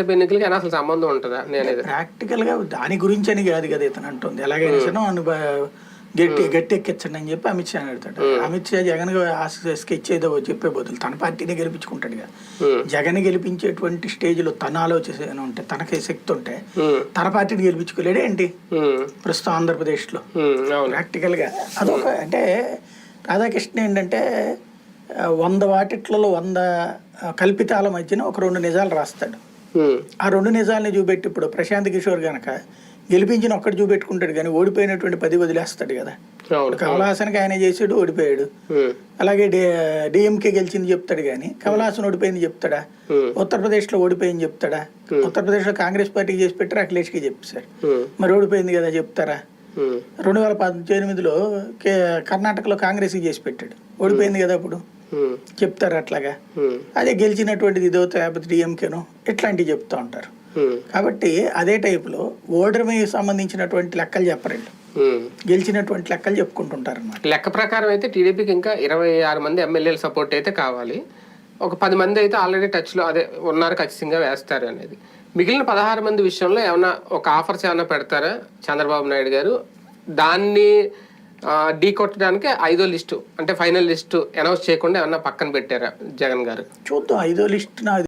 ఎన్నికలకి అయినా అసలు సంబంధం ఉంటుందా? నేను ప్రాక్టికల్గా దాని గురించి అని కాదు కదా ఇతను అంటుంది. ఎలాగైనా గట్టి గట్టి ఎక్కించండి అని చెప్పి అమిత్ షా అడుగుతాడు. అమిత్ షా జగన్ స్కెచ్ ఏదో చెప్పే బదులు తన పార్టీని గెలిపించుకుంటాడు కదా జగన్ గెలిపించేటువంటి స్టేజ్లో తన ఆలోచన ఉంటే తనకి శక్తి ఉంటే తన పార్టీని గెలిపించుకోలేడే ఏంటి? ప్రస్తుతం ఆంధ్రప్రదేశ్లో. అవును. ప్రాక్టికల్గా అదొక అంటే రాధాకృష్ణ ఏంటంటే వంద వాటిట్లలో వంద కల్పితాల మధ్యన ఒక రెండు నిజాలు రాస్తాడు. ఆ రెండు నిజాలని చూపెట్టి ఇప్పుడు ప్రశాంత్ కిషోర్ గనక గెలిపించిన ఒక్కటి చూపెట్టుకుంటాడు కానీ ఓడిపోయినటువంటి పది వదిలేస్తాడు కదా. కమలహాసన్కి ఆయన చేసాడు ఓడిపోయాడు. అలాగే డిఎంకే గెలిచింది చెప్తాడు కానీ కమలహాసన్ ఓడిపోయింది చెప్తాడా? ఉమ్, ఉత్తరప్రదేశ్లో ఓడిపోయింది చెప్తాడా? ఉత్తరప్రదేశ్లో కాంగ్రెస్ పార్టీకి చేసి పెట్టారు? అఖిలేష్కి చెప్పారు ఉమ్, మరి ఓడిపోయింది కదా చెప్తారా? రెండు వేల పద్దెనిమిదిలో కే కర్ణాటకలో కాంగ్రెస్కి చేసి పెట్టాడు. ఓడిపోయింది కదా అప్పుడు. చెప్తారు అట్లాగా. అదే గెలిచినటువంటిది ఇదో లేకపోతే డిఎంకేనో ఇట్లాంటివి చెప్తూ ఉంటారు. కాబట్టి అదే టైపులో ఓటమి సంబంధించినటువంటి లెక్కలు చెప్పరండి. గెలిచినటువంటి లెక్కలు చెప్పుకుంటుంటారు అనమాట లెక్క ప్రకారం అయితే టీడీపీకి ఇంకా ఇరవై ఆరు మంది ఎమ్మెల్యేల సపోర్ట్ అయితే కావాలి. ఒక పది మంది అయితే ఆల్రెడీ టచ్లో అదే ఉన్నారు ఖచ్చితంగా వేస్తారు అనేది. మిగిలిన పదహారు మంది విషయంలో ఏమైనా ఒక ఆఫర్స్ ఏమైనా పెడతారా చంద్రబాబు నాయుడు గారు? దాన్ని ఢీ కొట్టడానికి ఐదో లిస్టు అంటే ఫైనల్ లిస్టు అనౌన్స్ చేయకుండా ఏమన్నా పక్కన పెట్టారా జగన్ గారు? చూద్దాం ఐదో లిస్ట్ నాకు